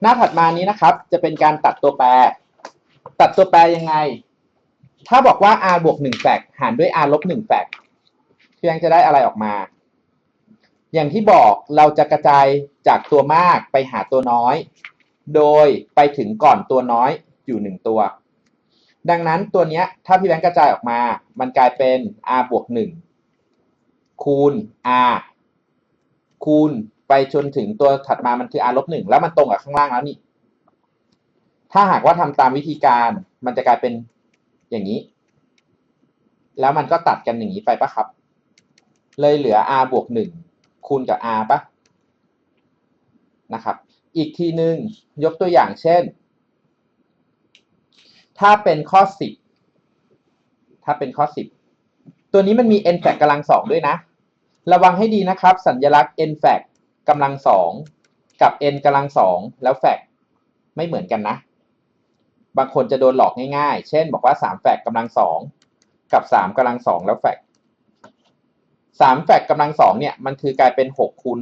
หน้าถัดมานี้นะครับ จะเป็นการตัดตัวแปร ตัดตัวแปรยังไง ถ้าบอกว่า r บวก1แฟกหารด้วย r ลบ1แฟกเพียงจะได้อะไรออกมา อย่างที่บอกเราจะกระจายจากตัวมากไปหาตัวน้อย โดยไปถึงก่อนตัวน้อยอยู่หนึ่งตัว ดังนั้นตัวเนี้ยถ้าพี่แบงค์กระจายออกมา มันกลายเป็น r บวก1คูณ r คูณ ไปจนถึงตัวถัดมามันคือ r ลบ1แล้วมันตรงกับข้างล่างแล้วนี่ ถ้าหากว่าทำตามวิธีการมันจะกลายเป็นอย่างนี้ แล้วมันก็ตัดกันอย่างนี้ไปปะครับ เลยเหลือ r บวก1คูณกับ r ปะนะครับ อีกทีหนึ่งยกตัวอย่างเช่น ถ้าเป็นข้อ10ถ้าเป็นข้อ10ตัวนี้มันมี n แฟกกำลังสองด้วยนะ ระวังให้ดีนะครับ สัญลักษณ์ n แฟ กำลังสองกับ n กำลังสองแล้วแฟกไม่เหมือนกันนะ บางคนจะโดนหลอกง่ายๆ เช่นบอกว่า3แฟกกำลังสองกับ3กำลังสองแล้วแฟก3แฟกกำลังสองเนี่ยมันคือกลายเป็น6คูณ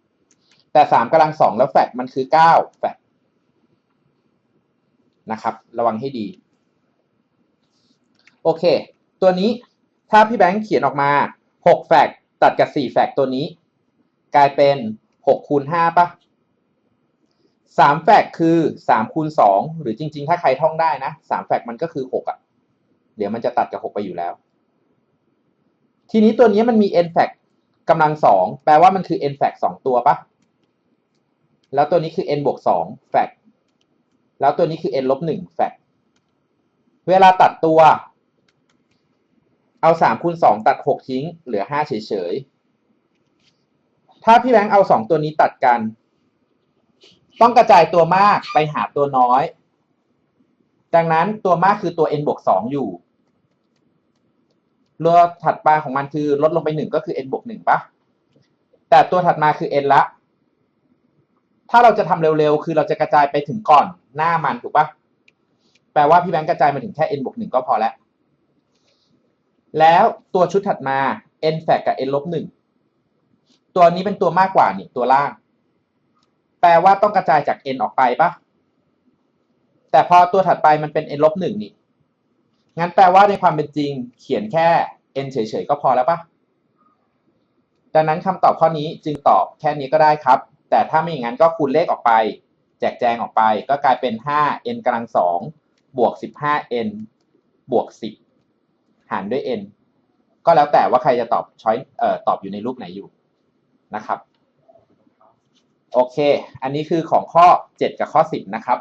6แต่3กำลังสองแล้วแฟกมันคือ9แฟกนะครับ ระวังให้ดี โอเค ตัวนี้ถ้าพี่แบงค์เขียนออกมา6แฟกตัดกับ4แฟกตัวนี้ กลายเป็น6คูณ5ป่ะ3แฟกคือ3คูณ2หรือจริง ๆ ถ้าใครท่องได้นะ3แฟกมันก็คือ6อะ เดี๋ยวมันจะตัดกับ6ไปอยู่แล้ว ทีนี้ตัวนี้มันมี n แฟกกำลัง2แปลว่ามันคือ n แฟก2ตัวป่ะแล้วตัวนี้คือ n บวก2แฟกแล้วตัวนี้คือ n ลบ1แฟกเวลาตัดตัว เอา3คูณ2ตัด6ทิ้ง เหลือ5เฉยๆ ถ้าพี่แบงค์เอา2ตัวนี้ตัดกัน ต้องกระจายตัวมากไปหาตัวน้อย ดังนั้นตัวมากคือตัว n บวก2องอยู่ตัวถัดมาของมันคือลดลงไป1ก็คือ n บวก1ปะแต่ตัวถัดมาคือ n ละ ถ้าเราจะทำเร็วๆ คือเราจะกระจายไปถึงก่อนหน้ามันถูกปะแปลว่าพี่แบงค์กระจายมาถึงแค่ n บวก1ก็พอแล้ว แล้วตัวชุดถัดมา n แฟกกับ n ลบ1 ตัวนี้เป็นตัวมากกว่านี่ตัวล่าง แปลว่าต้องกระจายจาก n ออกไปปะแต่พอตัวถัดไปมันเป็น n ลบ1นี่ งั้นแปลว่าในความเป็นจริงเขียนแค่ n เฉยๆก็พอแล้วปะดังนั้นคำตอบข้อนี้จึงตอบแค่นี้ก็ได้ครับ แต่ถ้าไม่อย่างนั้นก็คูณเลขออกไป แจกแจงออกไป ก็กลายเป็น 5 n กำลัง2บวก 15n บวก 10 หารด้วย n ก็แล้วแต่ว่าใครจะตอบช้อยเอ่อตอบอยู่ในรูปไหนอยู่ นะครับ โอเค อันนี้คือของข้อ 7 กับข้อ 10 นะครับ